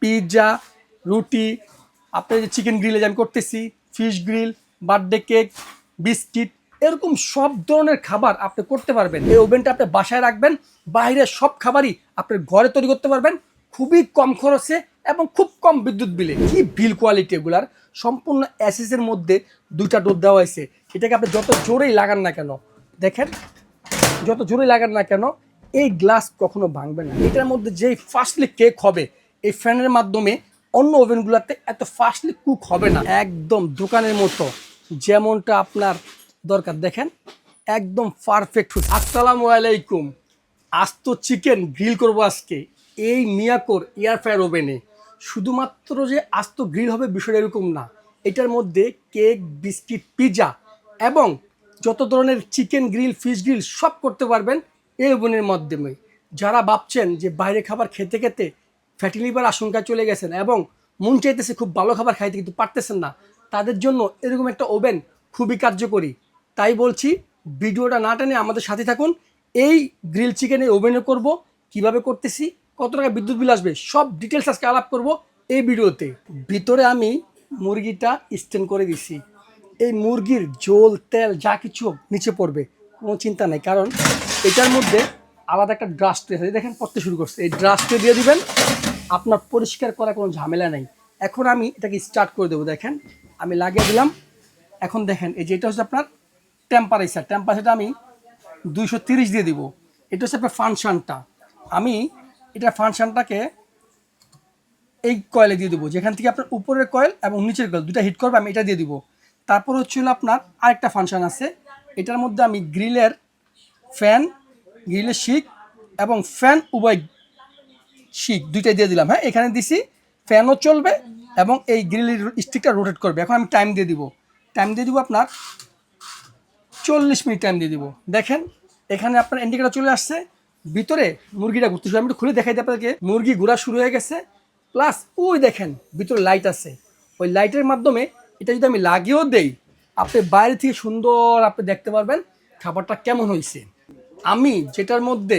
Pizza রুটি, আপনার যে চিকেন গ্রিলে আমি করতেছি fish grill birthday cake biscuit এরকম সব ধরনের খাবার আপনি করতে পারবেন। এই ওভেনটা আপনি বাসায় রাখবেন, বাইরের সব খাবারই আপনি ঘরে তৈরি করতে পারবেন, খুবই কম খরচে এবং খুব কম বিদ্যুৎ বিলে। কি বিল কোয়ালিটি এগুলার? সম্পূর্ণ অ্যাসেসের মধ্যে দুইটা ডোর দেওয়া হয়েছে। এটাকে আপনি যত জোরেই লাগান না কেন, দেখেন, যত জোরে লাগান না কেন, এই গ্লাস কখনো ভাঙবে না। এটার মধ্যে যেই ফার্স্টলি কেক হবে এই ফ্যানের মাধ্যমে অন্য ওভেনগুলোতে এত ফাস্টলি কুক হবে না। একদম দোকানের মতো। যেমনটা আপনার দরকার। দেখেন, একদম পারফেক্ট আসসালামু আলাইকুম। আস্ত চিকেন গ্রিল করব আজকে। এই মিয়াকোর এয়ার ফ্রায়ার ওভেনে শুধুমাত্র যে আস্ত গ্রিল হবে বিষয়টা এরকম না। এটার মধ্যে কেক বিস্কিট পিৎজা এবং যত ধরনের চিকেন গ্রিল ফিশ গ্রিল সব করতে পারবেন এই ওভেনের মাধ্যমে। যারা ভাবছেন যে বাইরে খাবার খেতে খেতে ফ্যাটি লিভার আশঙ্কা চলে গেছেন এবং মন চাইতেছে খুব ভালো খাবার খাইতে, কিন্তু পারতেছেন না। তাদের জন্য এরকম একটা ওভেন খুবই কার্যকরী। তাই বলছি, ভিডিওটা না টেনে আমাদের সাথে থাকুন। এই গ্রিল চিকেন এই ওভেনে করব, কীভাবে করতেছি, কত টাকা বিদ্যুৎ বিল আসবে, সব ডিটেলস আজকে আলাপ করব এই ভিডিওতে। ভিতরে আমি মুরগিটা স্টেন করে দিছি। এই মুরগির জোল তেল, যা কিছু নিচে পড়বে, কোনো চিন্তা নেই, কারণ এটার মধ্যে আলাদা একটা ড্রাস্ট দেখেন পড়তে শুরু করছে। এই ড্রাস্টে দিয়ে দিবেন। আপনার পরিষ্কার করা কোনো ঝামেলা নেই। এখন আমি এটাকে স্টার্ট করে দেবো, দেখেন। আমি লাগিয়ে দিলাম। এখন দেখেন, এই যে এটা হচ্ছে আপনার টেম্পারেচার টেম্পারেচারটা আমি দুইশো তিরিশ দিয়ে দিব। এটা হচ্ছে আপনার ফাংশানটা আমি এটা ফাংশানটাকে এই কয়েলে দিয়ে দেবো। যেখান থেকে আপনার উপরের কয়েল এবং নিচের কয়েল দুটা হিট করবে, আমি এটা দিয়ে দিব। তারপর হচ্ছে হলো আপনার আরেকটা ফাংশান আছে। এটার মধ্যে আমি গ্রিলের ফ্যান গ্রিলের শিক এবং ফ্যান উভয় শিক দুইটাই দিয়ে দিলাম হ্যাঁ? এখানে দিছি, ফ্যানও চলবে এবং এই গ্রিলের স্টিকটা রোটেট করবে। এখন আমি টাইম দিয়ে দিব। টাইম দিয়ে দিব আপনার চল্লিশ মিনিট টাইম দিয়ে দিব। দেখেন, এখানে আপনার ইন্ডিকেটার চলে আসছে। ভিতরে মুরগিটা ঘুরতে শুরু আমি একটু খুলে দেখাই দিই আপনাদেরকে। মুরগি ঘোরা শুরু হয়ে গেছে। প্লাস ওই দেখেন, ভিতরে লাইট আছে। ওই লাইটের মাধ্যমে এটা যদি আমি লাগিয়েও দেই, আপনি বাইরে থেকে সুন্দর আপনি দেখতে পারবেন খাবারটা কেমন হয়েছে। আমি যেটার মধ্যে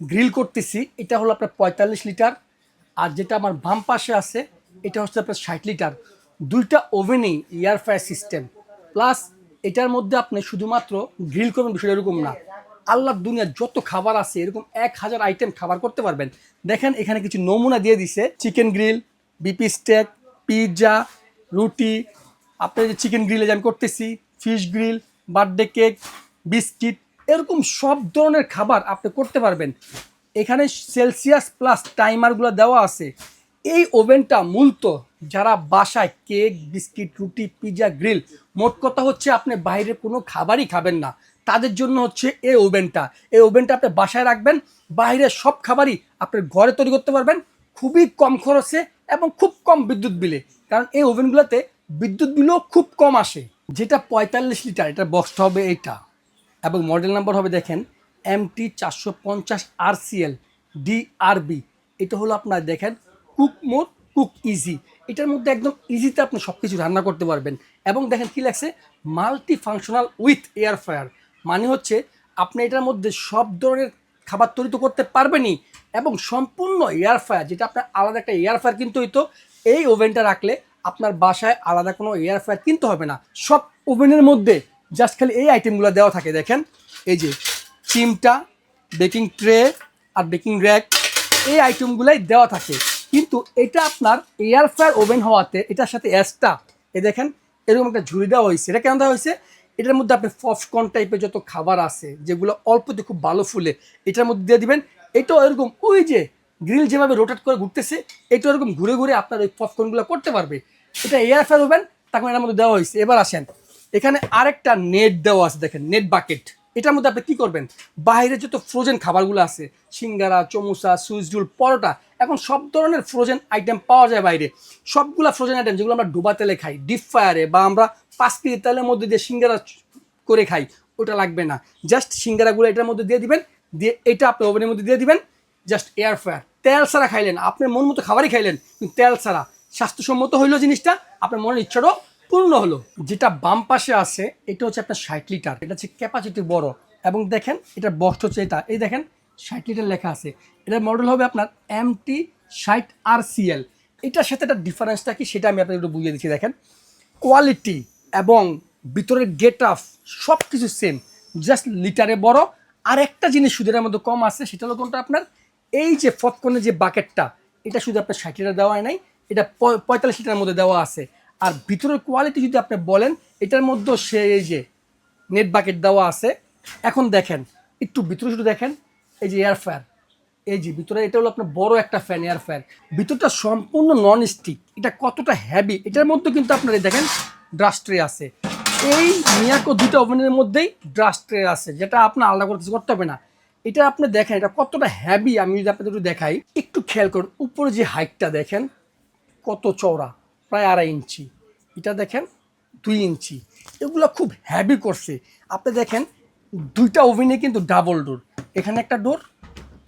গ্রিল করতেছি, এটা হলো আপনার পঁয়তাল্লিশ লিটার। আর যেটা আমার বাম পাশে আছে, এটা হচ্ছে আপনার ষাট লিটার। দুইটা ওভেনেই এয়ার ফ্রায়ার সিস্টেম। প্লাস এটার মধ্যে আপনি শুধুমাত্র গ্রিল করবেন বিষয়টা এরকম না। আল্লাহর দুনিয়ার যত খাবার আছে, এরকম এক হাজার আইটেম খাবার করতে পারবেন। দেখেন, এখানে কিছু নমুনা দিয়ে দিছে। চিকেন গ্রিল বিপি স্টেক, পিৎজা, রুটি। আপনার যে চিকেন গ্রিলে আমি করতেছি, fish grill, birthday cake, biscuit এরকম সব ধরনের খাবার আপনি করতে পারবেন। এখানে সেলসিয়াস প্লাস টাইমারগুলো দেওয়া আছে। এই ওভেনটা মূলত যারা বাসায় কেক, বিস্কিট, রুটি পিৎজা গ্রিল, মোট কথা হচ্ছে আপনি বাইরে কোনো খাবারই খাবেন না। তাদের জন্য হচ্ছে এই ওভেনটা। এই ওভেনটা আপনি বাসায় রাখবেন। বাইরের সব খাবারই আপনি ঘরে তৈরি করতে পারবেন। খুবই কম খরচে এবং খুব কম বিদ্যুৎ বিলে। কারণ এই ওভেনগুলোতে বিদ্যুৎ বিলও খুব কম আসে। যেটা পঁয়তাল্লিশ লিটার এটা বক্সটা হবে এইটা। এবং মডেল নাম্বার হবে দেখেন এমটি চারশো পঞ্চাশ আরসিএল ডিআরবি এটা হলো আপনার দেখেন কুক মোড কুক ইজি এটার মধ্যে একদম ইজিতে আপনি সব কিছু রান্না করতে পারবেন। এবং দেখেন কী লাগছে multi functional with air fryer মানে হচ্ছে আপনি এটার মধ্যে সব ধরনের খাবার তৈরি তো করতে পারবেনই এবং সম্পূর্ণ এয়ার ফ্রায়ার যেটা আপনার আলাদা একটা এয়ার ফ্রায়ার কিনতে হইতো, এই ওভেনটা রাখলে আপনার বাসায় আলাদা কোনো এয়ার ফ্রায়ার কিনতে হবে না। সব ওভেনের মধ্যে জাস্ট খালি এই আইটেমগুলো দেওয়া থাকে, দেখেন। এই যে, চিমটা বেকিং ট্রে আর বেকিং র্যাক এই আইটেমগুলাই দেওয়া থাকে। কিন্তু এটা আপনার এয়ার ফ্রায়ার ওভেন হওয়াতে এটার সাথে অ্যাসটা এ দেখেন, এরকম একটা ঝুড়ি দেওয়া হয়েছে। এটা কেন দেওয়া হয়েছে? এটার মধ্যে আপনি পপকর্ন টাইপের যত খাবার আছে, যেগুলো অল্পতে খুব ভালো ফুলে, এটার মধ্যে দিয়ে দিবেন। এটাও এরকম ওই যে গ্রিল যেভাবে রোটেট করে ঘুরতেছে এটা এরকম ঘুরে ঘুরে আপনার ওই পপকর্নগুলো করতে পারবে। এটা এয়ার ফ্রায়ার ওভেন তখন এটার মধ্যে দেওয়া হয়েছে। এবার আসেন এখানে আরেকটা নেট দেওয়া আছে, দেখেন নেট বাকেট এটার মধ্যে আপনি কী করবেন? বাইরে যত ফ্রোজেন খাবারগুলো আছে, সিঙ্গারা চমুসা সুইচডুল পরোটা, এখন সব ধরনের ফ্রোজেন আইটেম পাওয়া যায় বাইরে। সবগুলা ফ্রোজেন আইটেম যেগুলো আমরা ডোবা তেলে খাই ডিপ ফায়ারে বা আমরা পাঁচ কেজি তেলের মধ্যে দিয়ে সিঙ্গারা করে খাই, ওটা লাগবে না। জাস্ট সিঙ্গারাগুলো এটার মধ্যে দিয়ে দিবেন, দিয়ে এটা আপনি ওভেনের মধ্যে দিয়ে দিবেন জাস্ট এয়ার ফ্রায়ার তেল ছাড়া খাইলেন আপনার মন মতো খাবারই খাইলেন, কিন্তু তেল ছাড়া স্বাস্থ্যসম্মত হইল জিনিসটা, আপনার মনের ইচ্ছাটাও পূর্ণ হলো, যেটা বাম পাশে আছে, এটা হচ্ছে আপনার ষাট লিটার। এটা হচ্ছে ক্যাপাসিটি বড়। এবং দেখেন এটা বক্স হচ্ছে এটা। এই দেখেন, ষাট লিটার লেখা আছে। এটার মডেল হবে আপনার এম টি ষাট আর সিএল এটার সাথে একটা ডিফারেন্সটা কি, সেটা আমি আপনাকে একটু বুঝিয়ে দিচ্ছি। দেখেন কোয়ালিটি এবং ভিতরের গেট আপ সব কিছু সেম জাস্ট লিটারে বড়। আর একটা জিনিস সুদের মধ্যে কম আছে, সেটা হলো কোনটা আপনার, এই যে ফতকনের যে বাকেটটা এটা শুধু আপনার ষাট লিটার দেওয়া হয় নাই, এটা পঁয়তাল্লিশ লিটারের মধ্যে দেওয়া আছে। আর ভিতরের কোয়ালিটি যদি আপনি বলেন, এটার মধ্যে সে এই যে নেট বাকেট দেওয়া আছে। এখন দেখেন, একটু ভিতরে শুধু দেখেন, এই যে এয়ার ফায়ার এই যে ভিতরে, এটা হলো আপনার বড় একটা ফ্যান এয়ার ফায়ার ভিতরটা সম্পূর্ণ নন স্টিক এটা কতটা হ্যাভি এটার মধ্যে কিন্তু আপনার এই দেখেন ড্রাস্ট ট্রে আছে। এই মিয়াকো দুটো ওভেনের মধ্যেই ড্রাস্ট ট্রে আছে, যেটা আপনার আলাদা করে কিছু করতে হবে না। এটা আপনি দেখেন, এটা কতটা হ্যাভি আমি যদি আপনাদের একটু দেখাই। একটু খেয়াল করুন, উপরে যে হাইটটা দেখেন, কত চওড়া। প্রায় আড়াই ইঞ্চি। এটা দেখেন, দুই ইঞ্চি। এগুলো খুব হ্যাভি করছে। আপনি দেখেন, দুইটা ওভেনে কিন্তু ডাবল ডোর এখানে একটা ডোর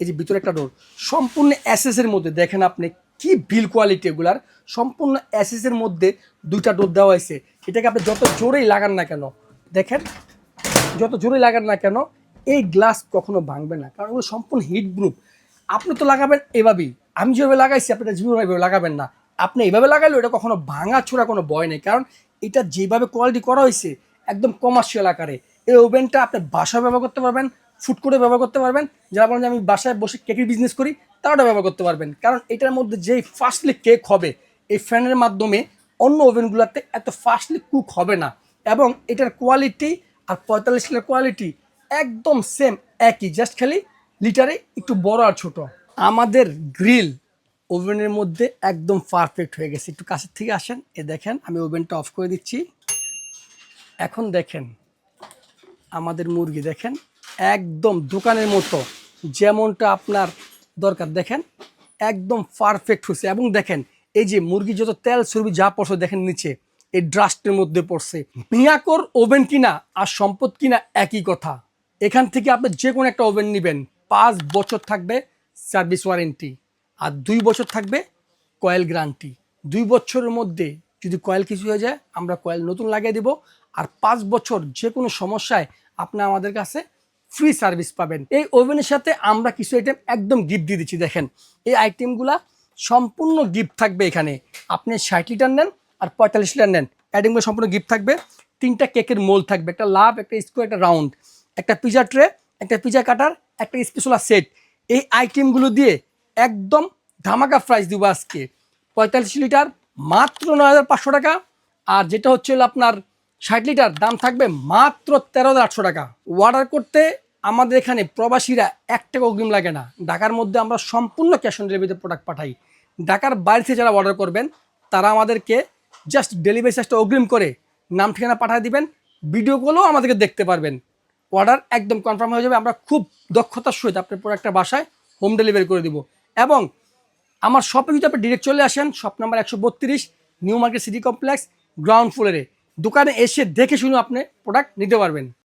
এই যে ভিতরে একটা ডোর সম্পূর্ণ অ্যাসেসের মধ্যে দেখেন আপনি কি বিল কোয়ালিটি এগুলার। সম্পূর্ণ অ্যাসেসের মধ্যে দুইটা ডোর দেওয়া হয়েছে। এটাকে আপনি যত জোরেই লাগান না কেন, দেখেন, যত জোরে লাগান না কেন, এই গ্লাস কখনো ভাঙবে না। কারণ ওগুলো সম্পূর্ণ হিট গ্রুপ আপনি তো লাগাবেন এভাবেই। আমি যেভাবে লাগাইছি, আপনি যেভাবে লাগাবেন না। আপনি এইভাবে লাগালে ওটা কখনো ভাঙা ছোড়া কোনো ভয় নেই। কারণ এটা যেভাবে কোয়ালিটি করা হয়েছে, একদম কমার্শিয়াল আকারে, এই ওভেনটা আপনি বাসায় ব্যবহার করতে পারবেন ফুড করে ব্যবহার করতে পারবেন। যারা বলেন যে আমি বাসায় বসে কেকের বিজনেস করি, তারাও এটা ব্যবহার করতে পারবেন। কারণ এটার মধ্যে যেই ফার্স্টলি কেক হবে, এই ফ্যানের মাধ্যমে অন্য ওভেনগুলোতে এত ফাস্টলি কুক হবে না। এবং এটার কোয়ালিটি আর পঁয়তাল্লিশ লিটার কোয়ালিটি একদম সেম একই জাস্ট খালি লিটারে একটু বড় আর ছোট। আমাদের গ্রিল ওভেনের মধ্যে একদম পারফেক্ট হয়ে গেছে। একটু কাছের থেকে আসেন, এ দেখেন, আমি ওভেনটা অফ করে দিচ্ছি। এখন দেখেন, আমাদের মুরগি দেখেন, একদম দোকানের মতো, যেমনটা আপনার দরকার। দেখেন, একদম পারফেক্ট হয়েছে। এবং দেখেন, এই যে মুরগি যত তেল চর্বি যা পড়ছে, দেখেন নিচে, এই ড্রাস্টের মধ্যে পড়ছে। মিয়াকোর ওভেন কিনা আর সম্পদ কিনা একই কথা। এখান থেকে আপনি যে কোনো একটা ওভেন নেবেন। পাঁচ বছর থাকবে সার্ভিস ওয়ারেন্টি। আর দুই বছর থাকবে কয়েল গ্যারান্টি। দুই বছরের মধ্যে যদি কয়েল কিছু হয়ে যায়, আমরা কয়েল নতুন লাগিয়ে দেব। আর পাঁচ বছর যে কোনো সমস্যায় আপনি আমাদের কাছে ফ্রি সার্ভিস পাবেন। এই ওভেনের সাথে আমরা কিছু আইটেম একদম গিফট দিয়ে দিচ্ছি, দেখেন। এই আইটেমগুলা সম্পূর্ণ গিফট থাকবে এখানে। আপনি ষাট লিটার নেন আর পঁয়তাল্লিশ লিটার নেন। আইটেমগুলো সম্পূর্ণ গিফট থাকবে। তিনটা কেকের মোল থাকবে। একটা লাভ একটা স্কোয়ার একটা রাউন্ড একটা পিজা ট্রে একটা পিজা কাটার একটা স্পেশাল সেট এই আইটেমগুলো দিয়ে একদম ধামাকা প্রাইস দিব আজকে। পঁয়তাল্লিশ লিটার, মাত্র নয় হাজার পাঁচশো টাকা। আর যেটা হচ্ছে হলো আপনার ষাট লিটার, দাম থাকবে মাত্র তেরো হাজার আটশো টাকা। অর্ডার করতে আমাদের এখানে প্রবাসীরা এক টাকা অগ্রিম লাগে না। ঢাকার মধ্যে আমরা সম্পূর্ণ ক্যাশ অন ডেলিভারিতে প্রোডাক্ট পাঠাই। ঢাকার বাইরে থেকে যারা অর্ডার করবেন, তারা আমাদেরকে জাস্ট ডেলিভারি চার্জটা অগ্রিম করে নাম ঠিকানা পাঠিয়ে দিবেন। ভিডিও কলও আমাদেরকে দেখতে পারবেন। অর্ডার একদম কনফার্ম হয়ে যাবে। আমরা খুব দক্ষতার সহিত আপনার প্রোডাক্টটা বাসায় হোম ডেলিভারি করে দিব। এবং আমার শপে যদি আপনি ডিরেক্ট চলে আসেন শপ নাম্বার একশো বত্রিশ new market city complex ground ফ্লোরে দোকানে এসে দেখে শুনে আপনি প্রোডাক্ট নিতে পারবেন।